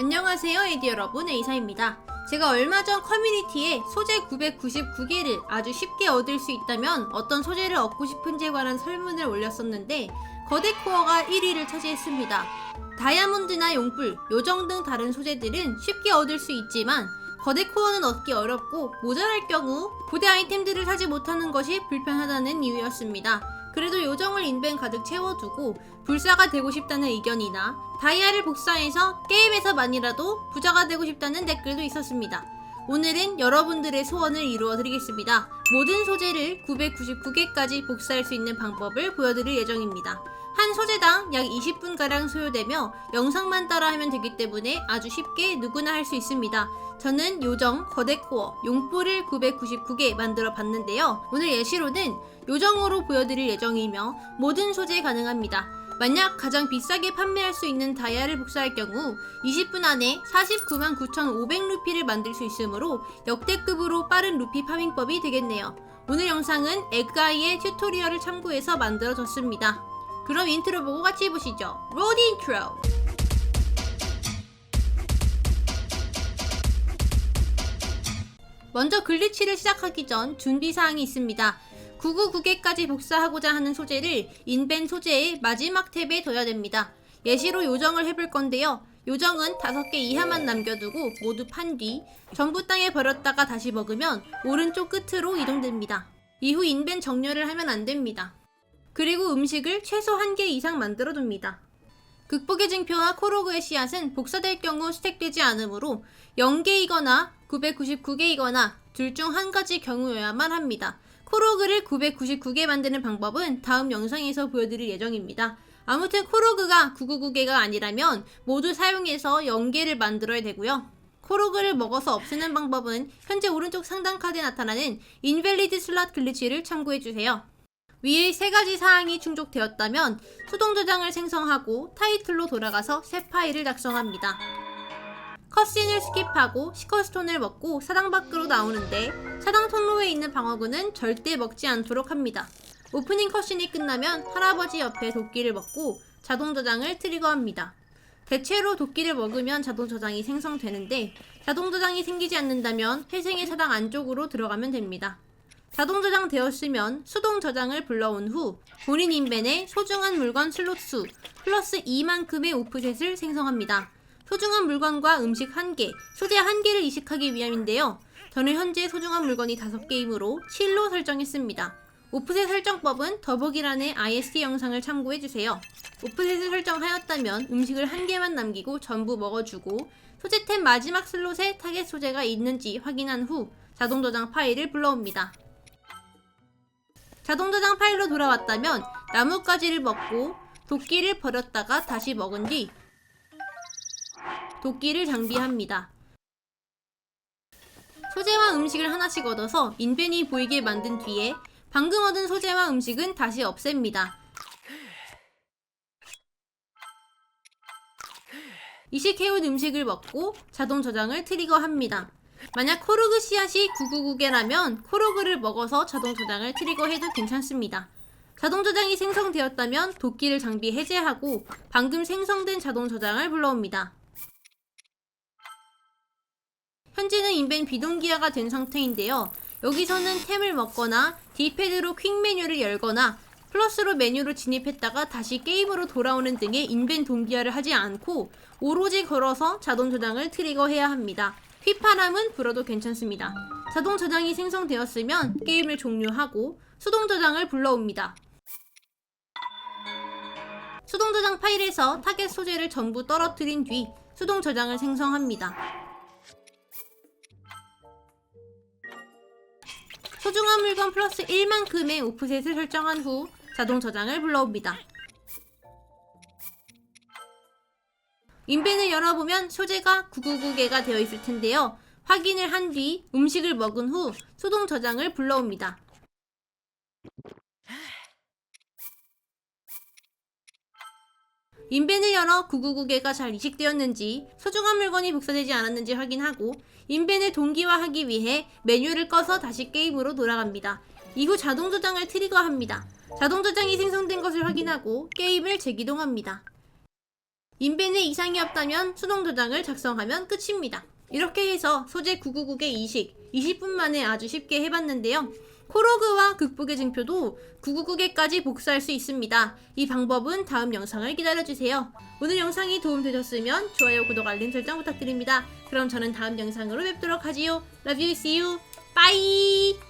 안녕하세요 에디 여러분 에이사입니다. 제가 얼마 전 커뮤니티에 소재 999개를 아주 쉽게 얻을 수 있다면 어떤 소재를 얻고 싶은지에 관한 설문을 올렸었는데 거대 코어가 1위를 차지했습니다. 다이아몬드나 용불, 요정 등 다른 소재들은 쉽게 얻을 수 있지만 거대 코어는 얻기 어렵고 모자랄 경우 부대 아이템들을 사지 못하는 것이 불편하다는 이유였습니다. 그래도 요정을 인벤 가득 채워두고 불사가 되고 싶다는 의견이나 다이아를 복사해서 게임에서만이라도 부자가 되고 싶다는 댓글도 있었습니다. 오늘은 여러분들의 소원을 이루어 드리겠습니다. 모든 소재를 999개까지 복사할 수 있는 방법을 보여드릴 예정입니다. 한 소재당 약 20분가량 소요되며 영상만 따라 하면 되기 때문에 아주 쉽게 누구나 할 수 있습니다. 저는 요정, 거대 코어, 용뿔을 999개 만들어 봤는데요. 오늘 예시로는 요정으로 보여드릴 예정이며 모든 소재 가능합니다. 만약 가장 비싸게 판매할 수 있는 다이아를 복사할 경우 20분 안에 49만 9,500 루피를 만들 수 있으므로 역대급으로 빠른 루피 파밍법이 되겠네요. 오늘 영상은 에그아이의 튜토리얼을 참고해서 만들어졌습니다. 그럼 인트로 보고 같이 보시죠. 로드 인트로! 먼저 글리치를 시작하기 전 준비사항이 있습니다. 999개까지 복사하고자 하는 소재를 인벤 소재의 마지막 탭에 둬야 됩니다. 예시로 요정을 해볼 건데요. 요정은 5개 이하만 남겨두고 모두 판 뒤 전부 땅에 버렸다가 다시 먹으면 오른쪽 끝으로 이동됩니다. 이후 인벤 정렬을 하면 안 됩니다. 그리고 음식을 최소 1개 이상 만들어 둡니다. 극복의 증표와 코로그의 씨앗은 복사될 경우 스택되지 않으므로 0개이거나 999개이거나 둘 중 한 가지 경우여야만 합니다. 코로그를 999개 만드는 방법은 다음 영상에서 보여드릴 예정입니다. 아무튼 코로그가 999개가 아니라면 모두 사용해서 0개를 만들어야 되고요. 코로그를 먹어서 없애는 방법은 현재 오른쪽 상단 카드에 나타나는 인벨리드 슬롯 글리치를 참고해주세요. 위의 세 가지 사항이 충족되었다면 수동 저장을 생성하고 타이틀로 돌아가서 새 파일을 작성합니다. 컷신을 스킵하고 시커스톤을 먹고 사당 밖으로 나오는데 사당 통로에 있는 방어구는 절대 먹지 않도록 합니다. 오프닝 컷신이 끝나면 할아버지 옆에 도끼를 먹고 자동 저장을 트리거합니다. 대체로 도끼를 먹으면 자동 저장이 생성되는데 자동 저장이 생기지 않는다면 회생의 사당 안쪽으로 들어가면 됩니다. 자동 저장되었으면 수동 저장을 불러온 후 본인 인벤에 소중한 물건 슬롯 수 플러스 2만큼의 오프셋을 생성합니다. 소중한 물건과 음식 1개, 소재 1개를 이식하기 위함인데요. 저는 현재 소중한 물건이 5개이므로 7로 설정했습니다. 오프셋 설정법은 더보기란의 IST 영상을 참고해주세요. 오프셋을 설정하였다면 음식을 한 개만 남기고 전부 먹어주고 소재템 마지막 슬롯에 타겟 소재가 있는지 확인한 후 자동 저장 파일을 불러옵니다. 자동 저장 파일로 돌아왔다면 나뭇가지를 먹고 도끼를 버렸다가 다시 먹은 뒤 도끼를 장비합니다. 소재와 음식을 하나씩 얻어서 인벤이 보이게 만든 뒤에 방금 얻은 소재와 음식은 다시 없앱니다. 이식해온 음식을 먹고 자동 저장을 트리거합니다. 만약 코르그 씨앗이 999개라면 코르그를 먹어서 자동 저장을 트리거해도 괜찮습니다. 자동 저장이 생성되었다면 도끼를 장비 해제하고 방금 생성된 자동 저장을 불러옵니다. 현재는 인벤 비동기화가 된 상태인데요. 여기서는 템을 먹거나 D패드로 퀵 메뉴를 열거나 플러스로 메뉴로 진입했다가 다시 게임으로 돌아오는 등의 인벤 동기화를 하지 않고 오로지 걸어서 자동 저장을 트리거해야 합니다. 휘파람은 불어도 괜찮습니다. 자동 저장이 생성되었으면 게임을 종료하고 수동 저장을 불러옵니다. 수동 저장 파일에서 타겟 소재를 전부 떨어뜨린 뒤 수동 저장을 생성합니다. 소중한 물건 플러스 1만큼의 오프셋을 설정한 후 자동 저장을 불러옵니다. 인벤을 열어보면 소재가 999개가 되어 있을 텐데요. 확인을 한 뒤 음식을 먹은 후 수동 저장을 불러옵니다. 인벤을 열어 999개가 잘 이식되었는지 소중한 물건이 복사되지 않았는지 확인하고 인벤을 동기화하기 위해 메뉴를 꺼서 다시 게임으로 돌아갑니다. 이후 자동 저장을 트리거합니다. 자동 저장이 생성된 것을 확인하고 게임을 재기동합니다. 인벤에 이상이 없다면 수동 도장을 작성하면 끝입니다. 이렇게 해서 소재 999의 이식 20분 만에 아주 쉽게 해봤는데요. 코로그와 극복의 증표도 999개까지 복사할 수 있습니다. 이 방법은 다음 영상을 기다려주세요. 오늘 영상이 도움되셨으면 좋아요, 구독, 알림 설정 부탁드립니다. 그럼 저는 다음 영상으로 뵙도록 하지요. Love you, see you, bye!